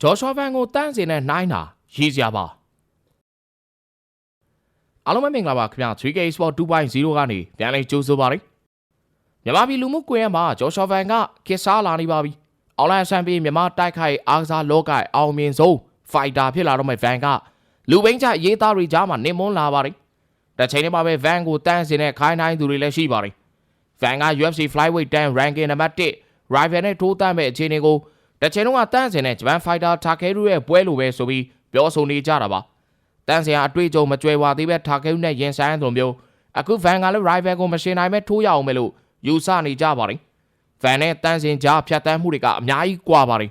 ဂျော်ရှော့ဗန်ကိုတန်းစင်နဲ့နှိုင်းတာရေးစရာပါအားလုံးပဲမင်္ဂလာပါခင်ဗျာ 3K Sport 2.0ကနေပြန်လည်ကြိုးဆိုပါရစေမြန်မာပြည်လူမှုကွန်ရက်မှာဂျော်ရှော့ဗန်ကကစ်စားလာနေပါပြီအော်လိုင်းဆန်ပြီးမြန်မာတိုက်ခိုက်အားကစားလောကအောင်မြင်ဆုံးဖိုက်တာဖြစ်လာတော့မဲ့ဗန်ကလူပိန်းချရေးသားတွေကြားမှာနင်မွန်းလာပါတယ်တစ်ချိန်တည်းမှာပဲဗန်ကိုတန်းစင်နဲ့ခိုင်းတိုင်းသူတွေလည်းရှိပါတယ်ဗန်က UFC Flyweight 10 ranking နံပါတ်1 rival နဲ့ထိုးတတ်မဲ့အခြေအနေကို တစ်ချိန်လုံးကတန်းစင်နဲ့ဂျပန်ဖိုက်တာတာခဲရူရဲ့ပွဲလိုပဲဆိုပြီးပြောဆိုနေကြတာပါတန်းစင်ကအတွေ့အကြုံမကြွယ်ဝသေးပဲတာခဲရူနဲ့ရင်ဆိုင်သလိုမျိုးအခုဗန်ကလည်း rival ကိုမရှင်နိုင်မဲ့ထိုးရအောင်မယ်လို့ယူဆနေကြပါတယ်ဗန်နဲ့တန်းစင်ကြားဖြတ်တန်းမှုတွေကအများကြီးကွာပါတယ်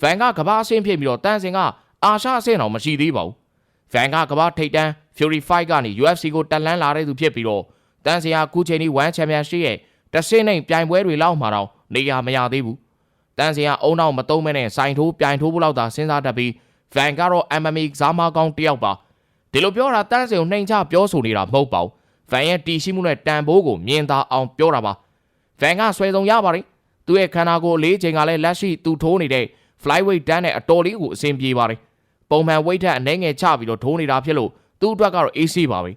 ဗန်ကကဘာအဆင့်ဖြစ်ပြီးတော့တန်းစင်ကအာရှအဆင့်တော့မရှိသေးပါဘူးဗန်ကကဘာထိတ်တန်း Fury Fight ကနေ UFC ကိုတက်လန်းလာတဲ့သူဖြစ်ပြီးတော့တန်းစင်ကအခုချိန်ဒီ1 Championship ရဲ့တဆင့်နဲ့ပြိုင်ပွဲတွေလောက်မှာတော့နေရာမရသေးဘူး တန်းစင်ကအုံနောက်မတုံးမဲနဲ့စိုင်ထိုးပြိုင်ထိုးဖို့လောက်သာစဉ်းစားတတ်ပြီးဗန်ကတော့ MMA ကစားမကောင်းတစ်ယောက်ပါဒီလိုပြောတာတန်းစင်ကိုနှိမ်ချပြောဆိုနေတာမဟုတ်ပါဘူးဗန်ရဲ့တီရှိမှုနဲ့တန်ဖိုးကိုမြင်သာအောင်ပြောတာပါဗန်ကဆွဲဆုံးရပါတယ်သူ့ရဲ့ခန္ဓာကိုယ်အလေးချိန်ကလည်းလက်ရှိသူထိုးနေတဲ့ flyweight တန်းနဲ့အတော်လေးကိုအဆင်ပြေပါတယ်ပုံမှန် weight ထက်အနေငယ်ချပြီးတော့ထိုးနေတာဖြစ်လို့သူ့အတွက်ကတော့ AC ပါပဲ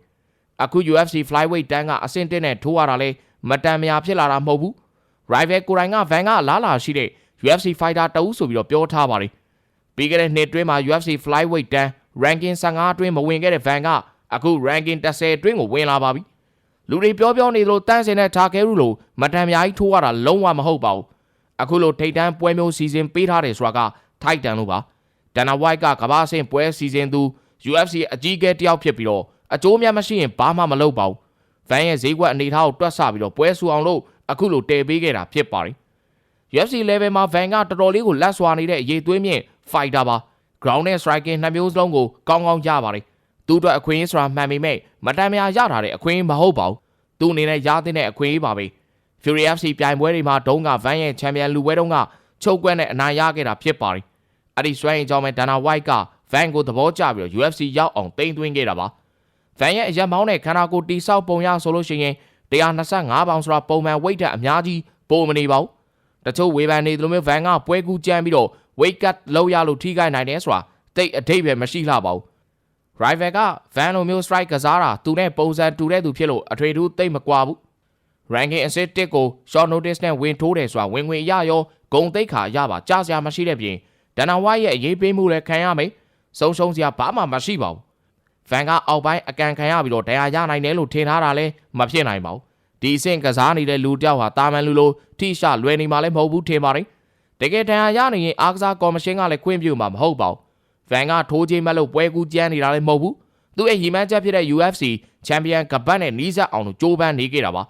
အခု UFC flyweight တန်းကအဆင့်တက်နဲ့ထိုးရတာလဲမတန်မရာဖြစ်လာတာမဟုတ်ဘူး rival ကိုယ်တိုင်ကဗန်ကလာလာရှိတဲ့ UFC fighter တဦးဆိုပြီးတော့ပြောထားပါတယ်ပြီးခဲ့တဲ့နှစ်တွင်းမှာ UFC flyweight တန်း ranking 15အတွင်းမဝင်ခဲ့တဲ့ဗန်ကအခု ranking 10အတွင်းကိုဝင်လာပါပြီလူတွေပြောပြောနေသလိုတန်းစင်တဲ့ထားခဲရူလိုမတန်များကြီးထိုးရတာလုံးဝမဟုတ်ပါဘူးအခုလိုထိတ်တန်းပွဲမျိုးစီစဉ်ပေးထားတယ်ဆိုတာကထိုက်တန်လို့ပါဒန်နာဝိုက်ကကမ္ဘာအဆင့်ပွဲစီစဉ်သူ UFC အကြီးအကဲတယောက်ဖြစ်ပြီးတော့အကျိုးများမရှိရင်ဘာမှမလုပ်ပါဘူးဗန်ရဲ့ဈေးကွက်အနေထားကိုတွက်ဆပြီးတော့ပွဲဆူအောင်လို့အခုလိုတည်ပေးခဲ့တာဖြစ်ပါတယ် UFC level မှာ Van ကတော်တော်လေးကိုလက်စွာနေတဲ့အရေးသွေးမြင့် fighter ပါ ground နဲ့ striking နှစ်မျိုးစလုံးကိုကောင်းကောင်းရပါတယ်သူ့အတွက်အခွင့်အရေးဆိုတာမှန်ပေမဲ့မတန်မရာရထားတဲ့အခွင့်အရေးမဟုတ်ပါဘူးသူ့အနေနဲ့ရတဲ့အခွင့်အရေးပါပဲ Fury FC ပြိုင်ပွဲတွေမှာဒုံးက Van ရဲ့ champion လူပွဲတုန်းကချုပ်ကွက်နဲ့အနိုင်ရခဲ့တာဖြစ်ပါတယ်အဲ့ဒီစွမ်းရင်ကြောင့်ပဲ Dana White က Van ကိုသဘောကျပြီးတော့ UFC ရောက်အောင်တိမ့်သွင်းခဲ့တာပါ Van ရဲ့အရက်မောင်းနဲ့ခန္ဓာကိုယ်တိဆောက်ပုံရဆိုလို့ရှိရင်125ပေါင်ဆိုတာပုံမှန် weight တက်အများကြီးပိုမနေပါဘူး တချို့ဝေဖန်နေသလိုမျိုး Van ကပွဲကူးကြမ်းပြီးတော့ weight cut လောက်ရလို့ထိခိုက်နိုင်တယ်ဆိုတာတိတ်အထိပ်ပဲမရှိလှပါဘူး rival က Van လိုမျိုး strike ကစားတာသူနဲ့ပုံစံတူတဲ့သူဖြစ်လို့အထွေထူးတိတ်မကွာဘူး ranking assist တစ်ကို short notice နဲ့ဝင်ထိုးတယ်ဆိုတာဝင်ဝင်ရရောဂုံတိတ်ခါရပါကြားစရာမရှိတဲ့ပြင်ဒန်နာဝိုင်းရဲ့အရေးပေးမှုလည်းခံရမယ်ဆုံးရှုံးစရာဘာမှမရှိပါဘူးဗန်ကအောက်ပိုင်းအကန်ခံရပြီးတော့တရားရနိုင်တယ်လို့ထင်ထားတာလည်းမဖြစ်နိုင်ပါဘူး ဒီအဆင့်ကစားနေတဲ့လူတယောက်ဟာတာမန်လူလိုထိရှလွယ်နေမှလည်းမဟုတ်ဘူးထင်ပါတယ်တကယ်တရားရနေရင်အားကစားကော်မရှင်ကလည်းခွင့်ပြုမှာမဟုတ်ပါဘူးဗန်ကထိုးချင်းမဲ့လို့ပွဲကူးကြမ်းနေတာလည်းမဟုတ်ဘူးသူ့ရဲ့ရီမန်းချက်ဖြစ်တဲ့ UFC ချန်ပီယံကပတ်နဲ့နီးစပ်အောင်လို့ကြိုးပမ်းနေခဲ့တာပါ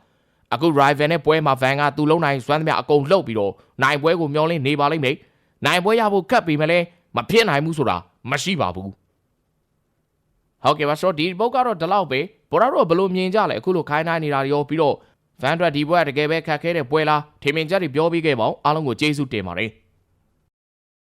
အခု rival နဲ့ပွဲမှာ Van ကသူ့လုံးနိုင်စွမ်းသမျှအကုန်လှုပ်ပြီးတော့နိုင်ပွဲကိုမျောလင်းနေပါလိမ့်မယ်နိုင်ပွဲရဖို့ကတ်ပြီးမလဲမဖြစ်နိုင်ဘူးဆိုတာမရှိပါဘူး ဟုတ်ကဲ့ပါဆိုတော့ဒီဘုတ်ကတော့ဒီလောက်ပဲဘောရတော့ဘယ်လိုမြင်ကြလဲအခုလိုခိုင်းနိုင်နေတာရောပြီးတော့ Van အတွက်ဒီပွဲကတကယ်ပဲခက်ခဲတဲ့ပွဲလားထင်မြင်ချက်တွေပြောပြီးခဲ့ပါအောင်အားလုံးကိုကျေးဇူးတင်ပါတယ်